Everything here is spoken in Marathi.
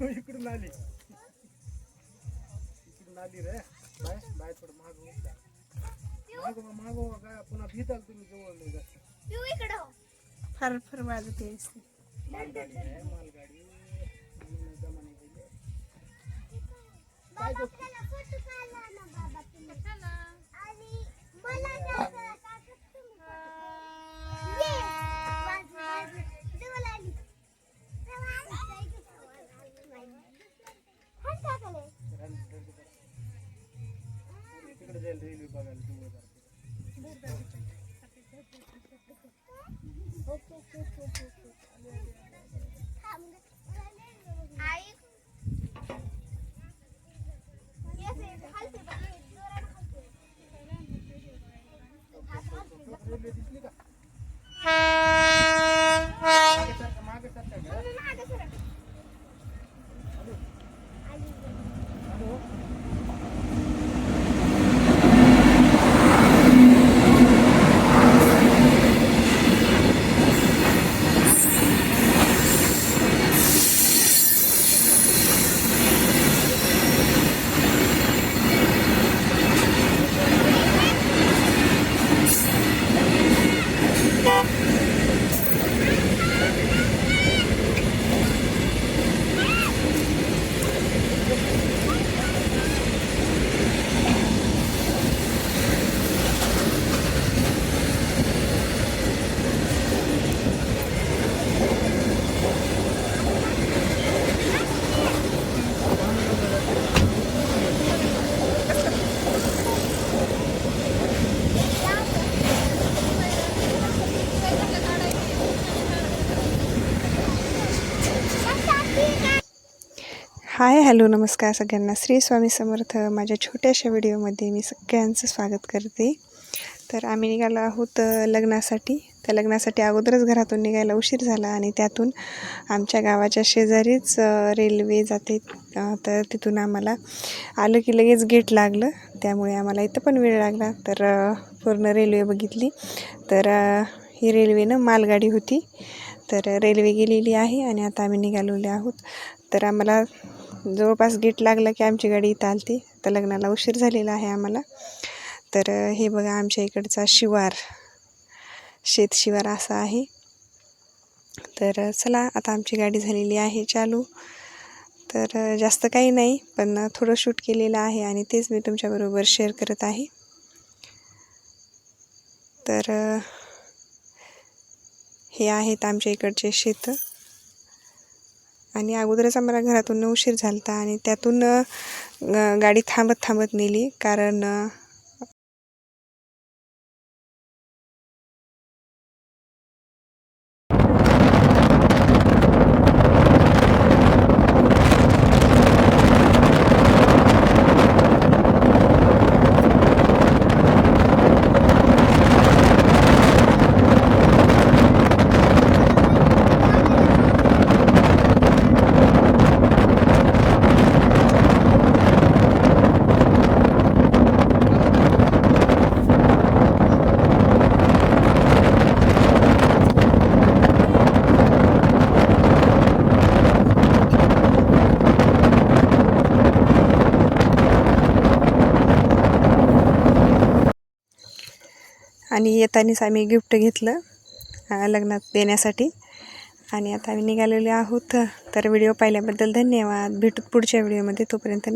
इकडून आली. इकडून आली रे. बाय बाय थोडं माग माग माग काय पुन्हा भीताल तुम्ही जवळ नाही जास्त हो. फार फार वाजत नुसती. मालगाडी आहे मालगाडी. जमाने गेले. काय जोरानं हलते. हात हलते. रेल्वे दिसली का हाय हॅलो नमस्कार सगळ्यांना. श्री स्वामी समर्थ माझ्या छोट्याशा व्हिडिओमध्ये मी सगळ्यांचं स्वागत करते. तर आम्ही निघालो आहोत लग्नासाठी. त्या लग्नासाठी अगोदरच घरातून निघायला उशीर झाला आणि त्यातून आमच्या गावाच्या शेजारीच रेल्वे जाते. तर तिथून आम्हाला आलं की लगेच गेट लागलं. त्यामुळे आम्हाला इथं पण वेळ लागला. तर पूर्ण रेल्वे बघितली. तर ही रेल्वेनं मालगाडी होती. तर रेल्वे गेलेली आहे आणि आता आम्ही निघालेले आहोत. तर आम्हाला जवळपास गेट लागला की आमची गाडी इथं आलती. तर लग्नाला उशीर झालेला आहे आम्हाला. तर हे बघा आमच्या इकडचा शिवार. शेत शिवार असा आहे. तर चला आता आमची गाडी झालेली आहे चालू. तर जास्त काही नाही पण थोडं शूट केलेलं आहे आणि तेच मी तुमच्याबरोबर शेअर करत आहे. तर हे आहेत आमच्या इकडचे शेतं. आणि अगोदरच आम्हाला घरातून उशीर झाला होता आणि त्यातून ग- गाडी थांबत थांबत नेली. कारण आणि येतानीच आम्ही गिफ्ट घेतलं लग्नात देण्यासाठी. आणि आता आम्ही निघालेले आहोत. तर व्हिडिओ पाहिल्याबद्दल धन्यवाद. भेटूत पुढच्या व्हिडिओमध्ये. तोपर्यंत